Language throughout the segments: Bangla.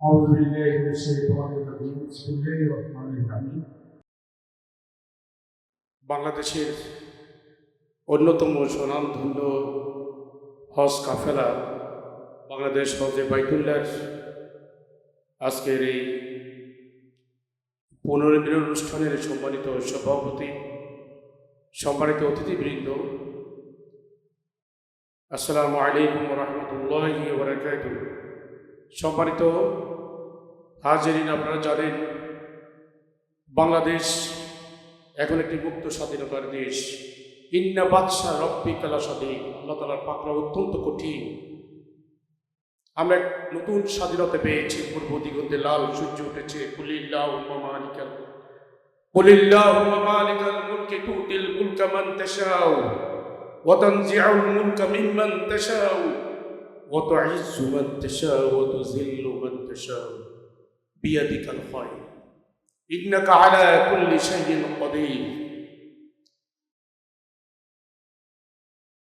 أعوذ بالله من الشيطان الرجيم بسم الله الرحمن الرحيم বাংলাদেশের অন্যতম স্বনামধন্য হজ কাফেলা বাংলাদেশ হজে বাইতুল্লার আজকের এই পনেরো দিনের অনুষ্ঠানের সম্মানিত সভাপতি সম্মানিত অতিথিবৃন্দ আসসালামু আলাইকুম রহমতুল্লাহি বরকাত সম্মানিত হাজিরিন, আপনারা জানেন বাংলাদেশ এখন একটি মুক্ত স্বাধীনতার দেশ। ইন্না বাদশাহ রব্বি কালা স্বাধীন আল্লাহ তালার পাকড়া অত্যন্ত কঠিন। আমরা এক নতুন স্বাধীনতা পেয়েছি। পূর্ব দিগন্তে লাল সূর্য উঠেছে। কুলিল্লাহ মালিকাল কুলিল্লাহ মালিকাল মুলকি তুতিল মুলকা মান তাশাউ। ওয়া তানজিউল মুলকা মিম্মান মান তাশাউ ওয়া তুযিল্লু মান তাশাউ বিয়াদিকাল খায়র ইন্নাকা আলা কুল্লি শাইইন কদির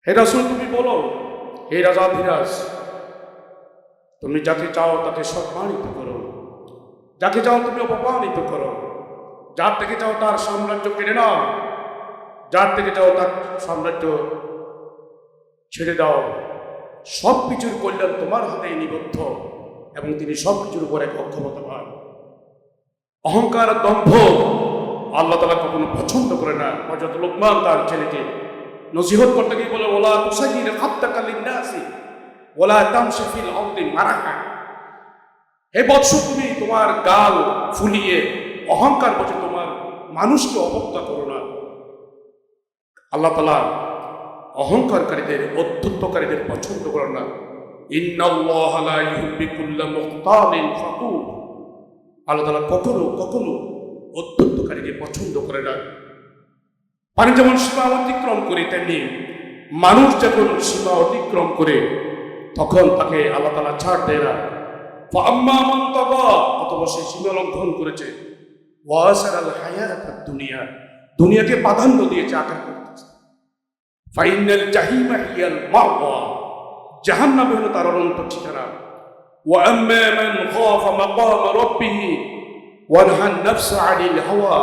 হে রাসূল, তুমি বলো, হে রাজাধিরাজ তুমি যাকে চাও তাকে সম্মানিত করো। যাকে চাও তুমি অপমানিত করো। যার থেকে চাও তার সাম্রাজ্য কেড়ে নাও। যার থেকে চাও তার সাম্রাজ্য ছেড়ে দাও। সব কিছুর কল্যাণ তোমার হাতে নিবদ্ধ এবং তিনি সব কিছুর উপর অক্ষমতাবান অহংকার দম্ভ আল্লাহ তালা কখনো পছন্দ করে না। হজরত লোকমান তার ছেলেকে নসিহত করতে গিয়ে বলে ওলা তুসাইর হাত্তাকালিন নাসি ওলা তামশিফিল আরদি মারাহা। হে বৎস, তুমি তোমার গাল ফুলিয়ে অহংকার বসে তোমার মানুষকে অবজ্ঞা করো না। আল্লাহ তালা অহংকারকারীদের অধ্যত্বকারীদের পছন্দ করেন না। আল্লাহ তালা কখনো কখনো অত্যন্তকারীকে পছন্দ করে না। পানি যেমন সীমা অতিক্রম করে, তেমনি মানুষ যখন সীমা অতিক্রম করে, তখন তাকে আল্লাহ তালা ছাড় দেয় না। মান অথবা সে সীমা লঙ্ঘন করেছে। ওয়াসার আল হায়াত দুনিয়া দুনিয়াকে প্রাধান্য দিয়েছে আকার করতেছে ফাইনাল জাহিমা হিয়াল মাওয়া জাহান্নাম হলো তার অনন্ত ঠিকানা। ওয়া আম্মা মান খাফা মাকাম রাব্বিহি ওয়া নাহান নাফসা আনিল হাওয়া।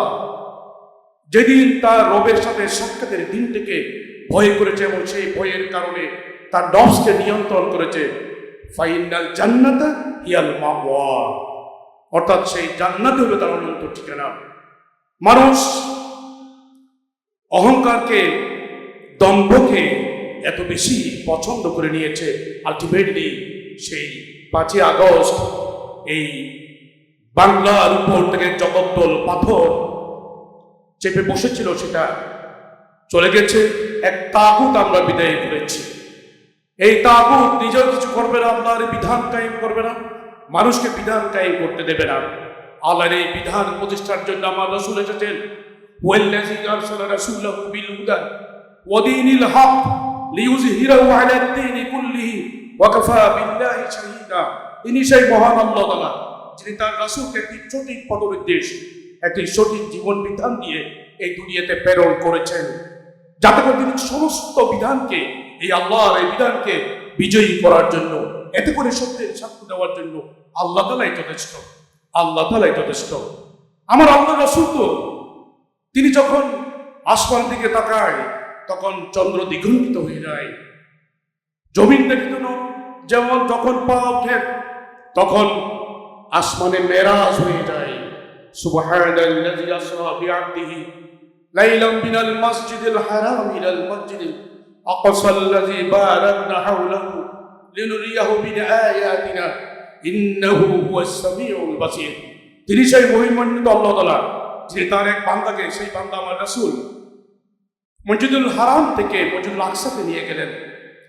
যেদিন তার রবের সাথে সাক্ষাতের থেকে ভয় করেছে এবং সেই ভয়ের কারণে তার নফসকে নিয়ন্ত্রণ করেছে, ফাইনাল জান্নাত হিয়াল মাওয়া অর্থাৎ সেই জান্নাত হবে তার অনন্ত ঠিকানা। মানুষ অহংকারকে দম্ভকে এত বেশি পছন্দ করে নিয়েছে আলটিমেটলি সেই পাঁচই আগস্ট এই বাংলার উপর থেকে জগদ্দল পাথর চেপে বসেছিল সেটা চলে গেছে। এক তাগুত আমরা বিদায় করেছি। এই তাগুত নিজেও কিছু করবে না, আল্লাহর বিধান কায়েম করবে না, মানুষকে বিধান কায়েম করতে দেবে না। আল্লাহর এই বিধান প্রতিষ্ঠার জন্য আমার রসুল এসেছেন। বিল হক লিইয়ুযহিরাহু আলা দ্দীনি কুল্লিহি ওয়া কাফা বিল্লাহি শাহীদা। ইনি সেই মহান আল্লাহ তাআলা, যিনি তার রাসূলকে একটি সঠিক পথনির্দেশ, একটি সঠিক জীবন বিধান দিয়ে এই দুনিয়াতে প্রেরণ করেছেন। যাতে করে তিনি সমস্ত বিধানকে, এই আল্লাহর এই বিধানকে বিজয়ী করার জন্য, এতে করে সত্যের সাক্ষ্য দেওয়ার জন্য আল্লাহ তালাই যথেষ্ট, আল্লাহ তালাই যথেষ্ট। আমার আল্লাহ রসুল তো, তিনি যখন আসমান দিকে তাকায় তখন চন্দ্র দ্বিগুণিত হয়ে যায়। জমিন দেখিত না যেমন যখন পা ওঠে, তখন আসমানে মেরাজ হয়ে যায়। সুবহানাল্লাযী তিনি সেই মহিমান্বিত আল্লাহ তাআলা তার এক বান্দাকে, সেই বান্দা আমার রাসূল। মসজিদুল হারাম থেকে মসজিদুল আকসাতে নিয়ে গেলেন।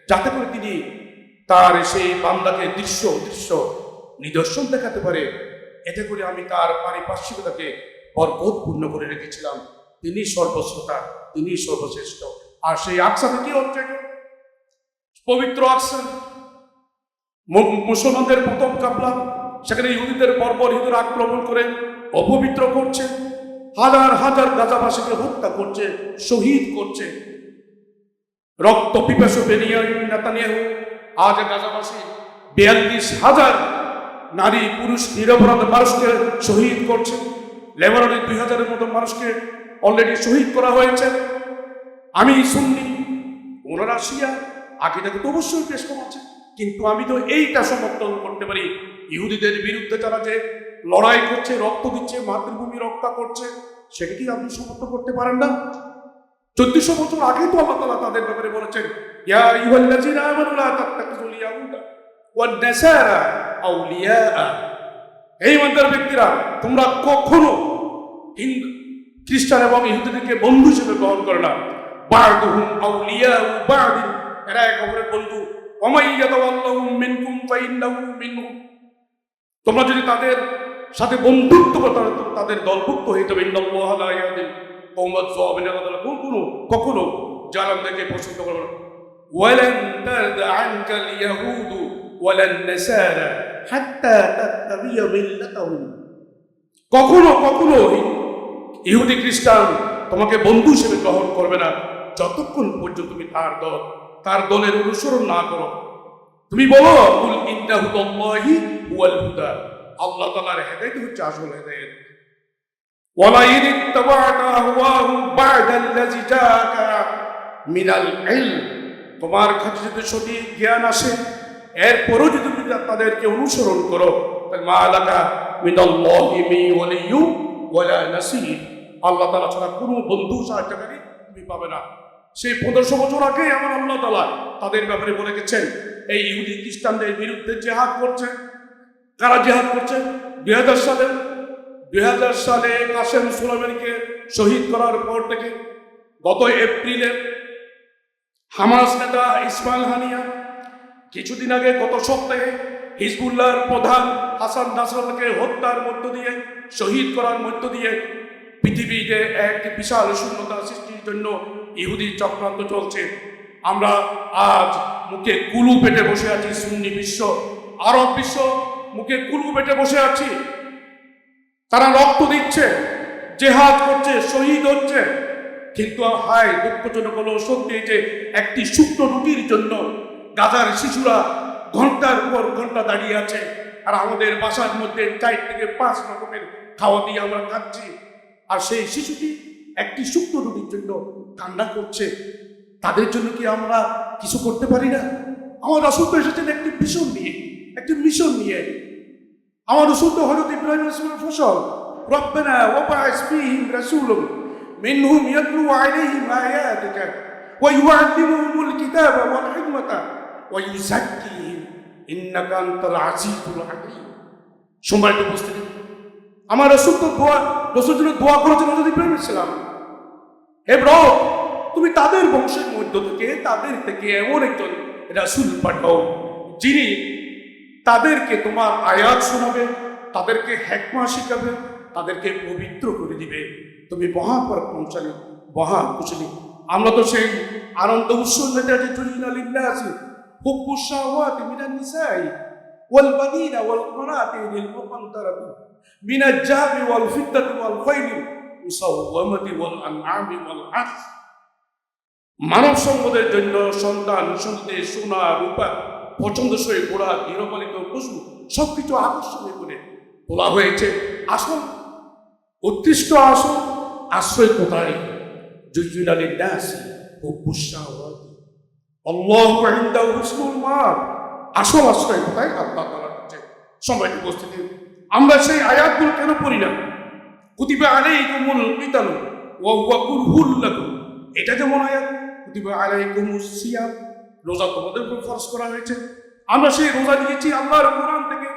যাতে করে তিনি তার সেই বান্দাকে দৃশ্য দৃশ্য, নিদর্শন দেখাতে পারে। এতে করে আমি তার পারিপার্শ্বিকতাকে বরকতপূর্ণ করে রেখেছিলাম। তিনি সর্বশ্রোতা, তিনি সর্বশ্রেষ্ঠ। আর সেই আকসাতে কি হচ্ছে পবিত্র আকসা। মুসলমানদের প্রথম কাবলা সেখানে ইহুদিদের পরপর হিন্দুর আক্রমণ করে অপবিত্র করছে। হাজার হাজার গাজাবাসীকে হত্যা করছে, শহীদ করছে। রক্ত পিপাসু বেনিয়ামিন নেতানিয়াহু, আজ গাজাবাসী বিয়াল্লিশ হাজার নারী, পুরুষ, নিরপরাধ মানুষকে শহীদ করছে। লেবাননের দুই হাজারের মতো মানুষকে অলরেডি শহীদ করা হয়েছে। আমি শুননি ওনারা শিয়া আকিদাকে তো অবশ্যই পেশ কমাচ্ছে কিন্তু আমি তো এইটা সমর্থন করতে পারি। ইহুদিদের বিরুদ্ধে যারা যে লড়াই করছে, রক্ত দিচ্ছে, মাতৃভূমি রক্ষা করছে সেটা কি আপনি সমর্থন করতে পারেন না? চোদ্দশো বছর আগে তো আল্লাহ তালা তাদের ব্যাপারে বলেছেন ব্যক্তিরা, তোমরা কখনো খ্রিস্টান এবং ইহুদিদেরকে বন্ধু হিসেবে গ্রহণ করে না। এক তোমরা যদি তাদের সাথে বন্ধুত্ব করো তাদের দলভুক্ত হইতে হবে। কওমাজ যালিমিন কখনো কখনো জালামদেরকে পছন্দ করবে না। ওয়ালান তারদা আনকাল ইয়াহুদু ওয়ালান নাসারা হাত্তা তাত্তাবিয়া মিল্লাতাহুম। কখনো কখনো ইহুদি খ্রিস্টান তোমাকে বন্ধু হিসেবে গ্রহণ করবে না। যতক্ষণ পর্যন্ত তুমি তার দল, তার দলের অনুসরণ না করো। তুমি বলো, কুল ইন্না হুদাল্লাহি হুয়াল হুদা। আল্লাহ তাআলার হেদায়েত হচ্ছে আসল হেদায়েত। ইন ইত্তাবা'তা আহওয়াহুম বা'দা আল্লাযী জাআকা মিনাল ইলম। তোমার কাছে যদি সঠিক জ্ঞান আসে, এরপরও যদি তুমি তাদেরকে অনুসরণ করো, তাহলে মা আলাকা মিনাল্লাহি মি ওয়ালিয়্যু ওয়ালা নাসীর। আল্লাহ তাআলা ছাড়া কোনো বন্ধু সাহায্যকারী তুমি পাবে না। সেই পনেরোশো বছর আগে আমার আল্লাহ তাআলা তাদের ব্যাপারে বলে গেছেন, এই ইহুদি খ্রিস্টানদের বিরুদ্ধে জেহাদ করছে। কারা জেহাদ করছে? দুই হাজার সালে। দুই হাজার সালে কাসেম সুলাইমানিকে শহীদ করার পর থেকে গত এপ্রিলে হামাস নেতা ইসমাইল হানিয়া কিছুদিন আগে গত সপ্তাহে হিজবুল্লাহর প্রধান হাসান নাসরাতকে হত্যার মধ্য দিয়ে, শহীদ করার মধ্য দিয়ে পৃথিবীতে এক বিশাল শূন্যতা সৃষ্টির জন্য ইহুদি চক্রান্ত চলছে। আমরা আজ মুখে কুলু পেটে বসে আছি, সুন্নি বিশ্ব, আরব বিশ্ব মুখে কুলু পেটে বসে আছি। তারা রক্ত দিচ্ছে, জেহাদ করছে, শহীদ হচ্ছে। কিন্তু হায়, দুঃখজনক হলো সত্যি যে একটি শুকনো রুটির জন্য গাজার শিশুরা ঘণ্টার পর ঘণ্টা দাঁড়িয়ে আছে। আর আমাদের বাসার মধ্যে চার থেকে পাঁচ রকমের খাওয়া দিয়ে আমরা খাচ্ছি। আর সেই শিশুটি একটি শুকনো রুটির জন্য কান্না করছে। তাদের জন্য কি আমরা কিছু করতে পারি না? আমার তো এসেছেন একটি ভীষণ নিয়ে। একটি মিশন নিয়ে। আমার রসুল তো হজরত ইব্রাহিম ইসলামের ফসল। রব্বানা ওয়াবা'আস ফীহিম রাসূলুম মিনহুম ইয়াতলু আলাইহিম আয়াতিকা ওয়া ইউআল্লিমুহুমুল কিতাবা ওয়াল হিকমাতা ওয়া ইউযাক্কিহিম ইন্নাকা আনতাল আজিজুল হাকীম সম্মানিত উপস্থিতি, আমার রসুল তো দোয়া, রসুল দোয়া করেছেন হজরত ইব্রাহিম ইসলাম হে ব্রত তুমি তাদের বংশের মধ্য থেকে, তাদের থেকে এমন একজন রাসূল পাঠাও যিনি তাদেরকে তোমার আয়াত শোনাবে, তাদেরকে হেকমা শিখাবে, তাদেরকে পবিত্র করে দিবে। তুমি মহা পর পৌঁছালে মহাপরাক্রমশালী মহাকুশলী আমরা তো সেই আনন্দ উৎসব মানব সম্পদের জন্য সন্তান সন্তান সোনা, রূপা পছন্দসই ঘোড়া গৃহপালিত পশু সবকিছু আকর্ষণীয় করে বলা হয়েছে। আসল উৎকৃষ্ট আসল আশ্রয় কোথায়? জুজুল আলী দাসি ও পুষ্যাওয়াতি আল্লাহ ইনদাহু হুসনুল মার আসল আশ্রয় কোথায়? আল্লাহ তাআলার কাছে সময় উপস্থিতি। আমরা সেই আয়াতগুলো কেন পড়ি না? কুতিবা আলাইকুমুল কিতালু ওয়া হুয়া কুরহুল লাকুম। এটা যেমন আয়াত, কুতিবা আলাইকুমুস সিয়াম। রোজা তোমাদের উপর ফরজ করা হয়েছে আমরা সেই রোজা নিয়েছি আল্লাহর কোরআন থেকে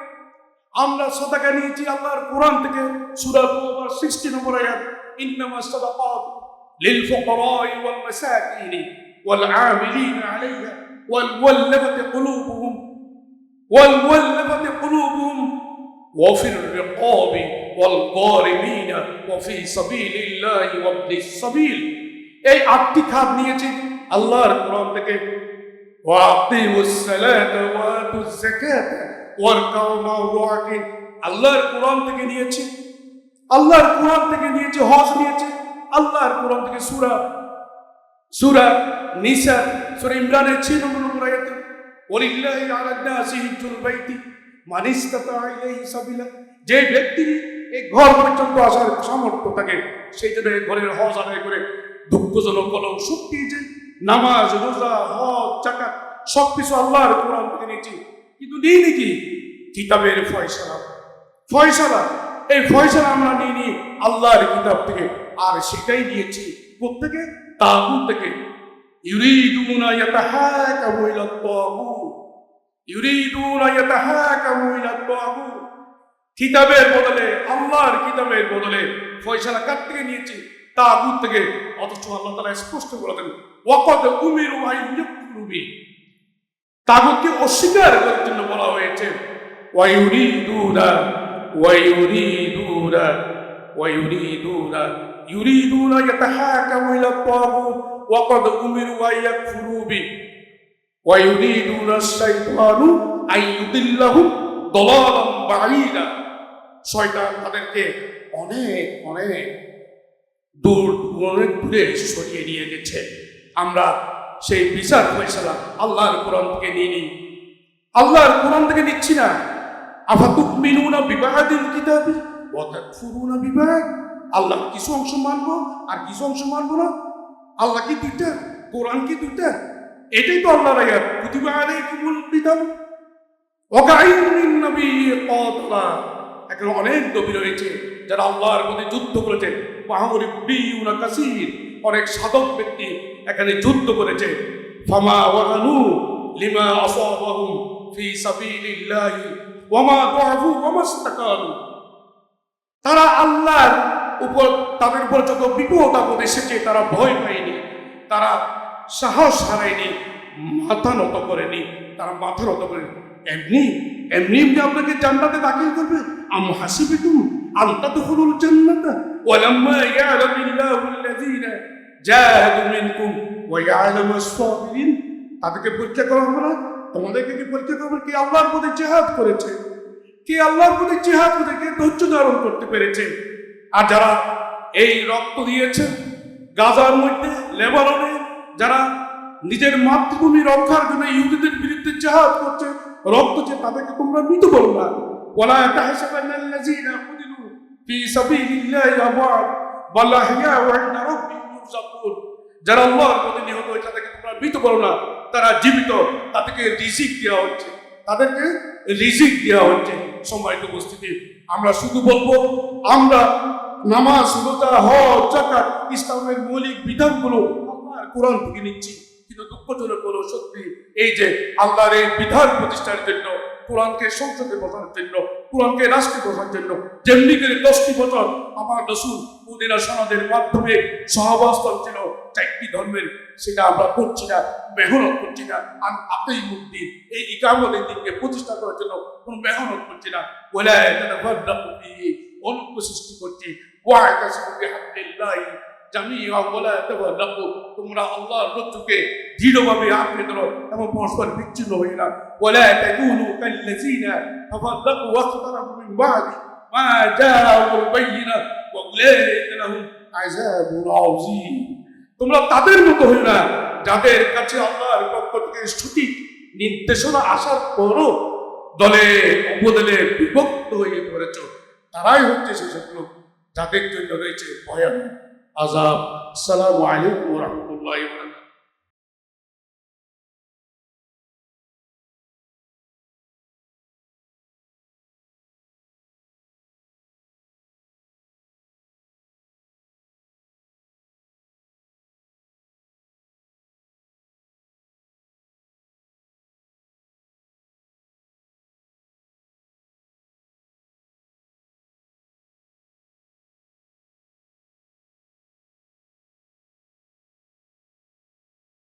আমরা সাদাকা নিয়েছি আল্লাহর কোরআন থেকে সূরা তাওবা 60 নম্বর আয়াত ইন্নামা সাদাকাত লিল ফুকারা'i ওয়াল মাসাকিন ওয়াল আমিলিন আলাইহা ওয়াল মুওয়াল্লাফাতি কুলুবুহুম ওয়াল মুওয়াল্লাফাতি কুলুবুহুম وفي الرقاب والغارمين وفي سبيل الله وابن السبيل এই আটটি খাত নিয়েছি আল্লাহর কোরআন থেকে وأقيموا الصلاة وآتوا الزكاة واركعوا مع الراكعين আল্লাহর কোরআন থেকে নিয়েছি আল্লাহর কোরআন থেকে নিয়েছি হজ নিয়েছি আল্লাহর কোরআন থেকে সূরা সূরা নিসা সূরা ইমরানের 6 নম্বর আয়াতে ওয়ালিল্লাহি আলা নাসি হিজ্জুল বাইতি মানিস্তাতা ইলাইহি সাবিলা যে ব্যক্তির এই ঘর পর্যন্ত আসার সামর্থ্য থাকে সেই জন্য এই ঘরের হজ আদায় করে দুঃখজনক কলম সত্যি যে নামাজ, রোজা, হজ জাকাত সব কিছু আল্লাহর কোরআন থেকে নিয়েছি। কিন্তু নিই নাকি কিতাবের ফয়সালা। ফয়সালা। এই ফয়সালা আমরা নিয়ে নিই আল্লাহর কিতাব থেকে। আর সেটাই নিয়েছি প্রত্যেকে তাগুত থেকে। কিতাবের বদলে, আল্লাহর কিতাবের বদলে ফয়সালা কার থেকে নিয়েছি? তাগুত থেকে অথচ আল্লাহ তালা স্পষ্ট করে দেন, ওয়াকদ উমির ওয়াই রুবি তাগুতকে অস্বীকার করার জন্য বলা হয়েছে ওয়াইউরিদুনা ওয়াইউরিদুনা ওয়াইউরিদুনা ইউরিদুনা ইয়াতাহাকামু ইলা তাগুত ওয়াকদ উমির ওয়াই ইয়াকফুরু বি ওয়াইউরিদুনা শাইতানু আইয়ুদিল্লাহুম দলালাম বাঈদা। শয়তান তাদেরকে অনেক অনেক দূর অনেক দূরে সরিয়ে নিয়ে গেছে। আমরা সেই বিচার ফয়সালা আল্লাহর কোরআন থেকে নিয়ে নিই। আল্লাহর কোরআন থেকে নিচ্ছি না। আফাতুক মিনুনা বিবাহাদিন কিতাবি, ওয়াতাকফুরুনা বিবাহ। আল্লাহ কিছু অংশ মানবো আর কিছু অংশ মানবো না। আল্লাহ কি দুইটা? কোরআন কি দুইটা? এটাই তো আল্লাহর আয়াত। কুতিবা আলাইকুমুল কিতাব। ওয়াকাইমিন নবী ক্বাতলা এখন অনেক নবী রয়েছে যারা আল্লাহর মধ্যে যুদ্ধ করেছে মাহমুরি বিউনা কাসির। অনেক সাধক ব্যক্তি এখানে যুদ্ধ করেছে। ফামা ওয়াহানু লিমা আসাবাহুম ফি সাবিলিল্লাহি ওয়ামা দুআফু ওয়ামাস্তাকানু তারা আল্লাহর উপর, তাদের উপর যত বিপদ আপদ এসেছে, তারা ভয় পায়নি। তারা সাহস হারায়নি, মাথা নত করেনি, তারা মাথা নত করেনি। এমনি এমনি এমনি আপনাকে জান্নাতে দাখিল করবে। আম হাসিবিতুম আন্তা দুখুলুল জান্নাতা। ওয়ালাম্মা ইয়ালামিল্লাহু আল্লাযীনা জাহাদু মিনকুম ওয়া ইয়ালামু আস-সাবিরিন তাদেরকে পরীক্ষা করা হবে না তোমাদেরকে কি পরীক্ষা করবে? কি আল্লাহর পথে জিহাদ করেছে? কে আল্লাহর প্রতি জিহাদ করে ধৈর্য ধারণ করতে পেরেছে? আর যারা এই রক্ত দিয়েছে, গাজার মধ্যে, লেবাননে, যারা নিজের মাতৃভূমি রক্ষার জন্য ইহুদিদের বিরুদ্ধে জিহাদ করছে, রক্ত যে তাদেরকে তোমরা মৃত বলো না। তাহসাবান্না আল্লাযীনা কুতিলু ফি সাবিলিল্লাহি আমওয়াত বাল আহইয়াউ ইনদা রাব্বিহিম ইউরযাকুন যারা আল্লাহর পথে নিহত হয়েছে, তাদেরকে তোমরা মৃত বলো না। তারা জীবিত, তাদেরকে রিজিক দেওয়া হচ্ছে। তাদেরকে রিজিক দেওয়া হচ্ছে। সম্মানিত উপস্থিতি, আমরা শুধু বলব, আমরা নামাজ, রোজা, হজ জাকাত ইসলামের মৌলিক বিধানগুলো আল্লাহর কোরআন থেকে নিচ্ছি। কিন্তু দুঃখজনক হলো সত্যি, এই যে আল্লাহর এই বিধান প্রতিষ্ঠার জন্য কোরআনকে সংসদে বসানোর জন্য, কোরআনকে রাষ্ট্রে বসার জন্য, যেমনি করে দশটি বছর আমার রসুল মদিনা সনদের মাধ্যমে সহাবস্থান ছিল চারটি ধর্মের, সেটা আমরা করছি না, মেহনত করছি না আর আপেই মুক্তি এই ইকামতের দিনকে প্রতিষ্ঠা করার জন্য কোনো মেহনত করছি না। বলে অনুপ্র সৃষ্টি করছি। তোমরা পরস্পর বিচ্ছিন্ন হয়ে না তোমরা তাদের মতো হই না, যাদের কাছে আল্লাহর পক্ষ থেকে সঠিক নির্দেশনা আসার পরও দলে উপদলে বিভক্ত হয়ে পড়েছ। তারাই হচ্ছে সেসব লোক, যাদের জন্য রয়েছে ভয়ানক আজাব আসসালামু আলাইকুম রহমতুল্লাহ